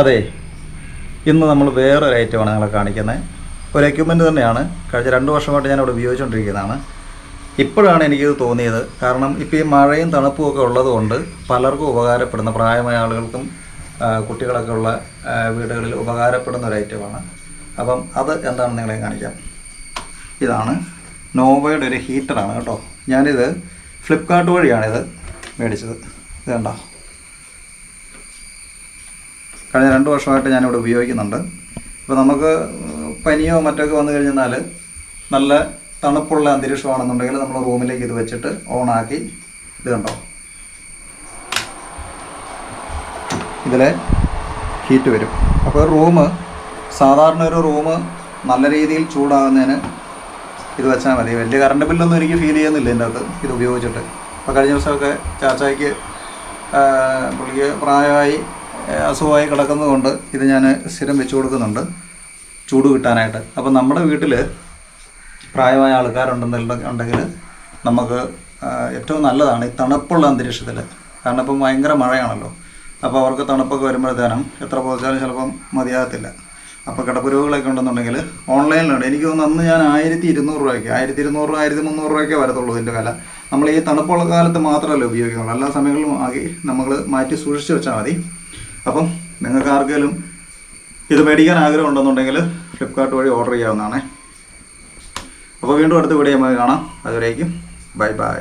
അതെ. ഇന്ന് നമ്മൾ വേറൊരു ഐറ്റമാണ് നിങ്ങളെ കാണിക്കുന്നത് ഒരു എക്യുപ്മെന്റ് തന്നെയാണ്. കഴിഞ്ഞ രണ്ട് വർഷമായിട്ട് ഞാൻ ഇവിടെ ഉപയോഗിച്ചുകൊണ്ടിരിക്കുന്നതാണ്. ഇപ്പോഴാണ് എനിക്കിത് തോന്നിയത്. കാരണം ഇപ്പോൾ ഈ മഴയും തണുപ്പും ഒക്കെ ഉള്ളതുകൊണ്ട് പലർക്കും ഉപകാരപ്പെടുന്ന പ്രായമായ ആളുകൾക്കും കുട്ടികളൊക്കെ ഉള്ള വീടുകളിൽ ഉപകാരപ്പെടുന്ന ഒരു ഐറ്റമാണ് അപ്പം അത് എന്താണെന്ന് നിങ്ങളെ കാണിക്കാം. ഇതാണ് നോവയുടെ ഒരു ഹീറ്ററാണ് കേട്ടോ. ഞാനിത് ഫ്ലിപ്കാർട്ട് വഴിയാണിത് മേടിച്ചത്. ഇത് കണ്ടോ? കഴിഞ്ഞ രണ്ട് വർഷമായിട്ട് ഞാനിവിടെ ഉപയോഗിക്കുന്നുണ്ട്. അപ്പോൾ നമുക്ക് പനിയോ മറ്റൊക്കെ വന്നു കഴിഞ്ഞാൽ നല്ല തണുപ്പുള്ള അന്തരീക്ഷമാണെന്നുണ്ടെങ്കിൽ നമ്മൾ റൂമിലേക്ക് ഇത് വെച്ചിട്ട് ഓണാക്കി ഇത് കണ്ടോ? ഇതിൽ ഹീറ്റ് വരും. അപ്പോൾ റൂം സാധാരണ ഒരു റൂം നല്ല രീതിയിൽ ചൂടാകുന്നതിന് ഇത് വെച്ചാൽ മതി. വലിയ കറണ്ട് ബില്ലൊന്നും എനിക്ക് ഫീൽ ചെയ്യുന്നില്ല ഇതിന്റെ അകത്ത് ഇത് ഉപയോഗിച്ചിട്ട്. അപ്പോൾ കഴിഞ്ഞ ദിവസമൊക്കെ ചാച്ചായ്ക്ക് പുള്ളിക്ക് പ്രായമായി അസുഖമായി കിടക്കുന്നതുകൊണ്ട് ഇത് ഞാൻ സ്ഥിരം വെച്ച് കൊടുക്കുന്നുണ്ട്. ചൂട് കിട്ടാനായിട്ട്. അപ്പോൾ നമ്മുടെ വീട്ടിൽ പ്രായമായ ആൾക്കാരുണ്ടെന്നുണ്ടെങ്കിൽ നമുക്ക് ഏറ്റവും നല്ലതാണ് ഈ തണുപ്പുള്ള അന്തരീക്ഷത്തിൽ കാരണം ഇപ്പം ഭയങ്കര മഴയാണല്ലോ. അപ്പോൾ അവർക്ക് തണുപ്പൊക്കെ വരുമ്പോഴത്തേനും എത്ര പോച്ചാലും ചിലപ്പം മതിയാകത്തില്ല. അപ്പോൾ കിടപ്പ് രോഗികളൊക്കെ ഉണ്ടെന്നുണ്ടെങ്കിൽ ഓൺലൈനിലുണ്ട്. എനിക്ക് തോന്നുന്നു അന്ന് ഞാൻ ആയിരത്തി ഇരുന്നൂറ് രൂപയ്ക്ക് ആയിരത്തി ഇരുന്നൂറ് ആയിരത്തി മുന്നൂറ് രൂപയ്ക്കേ വരത്തുള്ളൂ ഇതിന്റെ വില. നമ്മൾ ഈ തണുപ്പുള്ള കാലത്ത് മാത്രമല്ല ഉപയോഗിക്കുന്നുള്ളൂ. എല്ലാ സമയങ്ങളിലും ആക്കി നമ്മൾ മാറ്റി സൂക്ഷിച്ച് വെച്ചാൽ മതി. അപ്പം നിങ്ങൾക്ക് ആർക്കെങ്കിലും ഇത് മേടിക്കാൻ ആഗ്രഹം ഉണ്ടെന്നുണ്ടെങ്കിൽ ഫ്ലിപ്കാർട്ട് വഴി ഓർഡർ ചെയ്യാവുന്നതാണ്. അപ്പോൾ വീണ്ടും അടുത്ത വീഡിയോ നമുക്ക് കാണാം. അതുവരേക്കും ബൈ ബൈ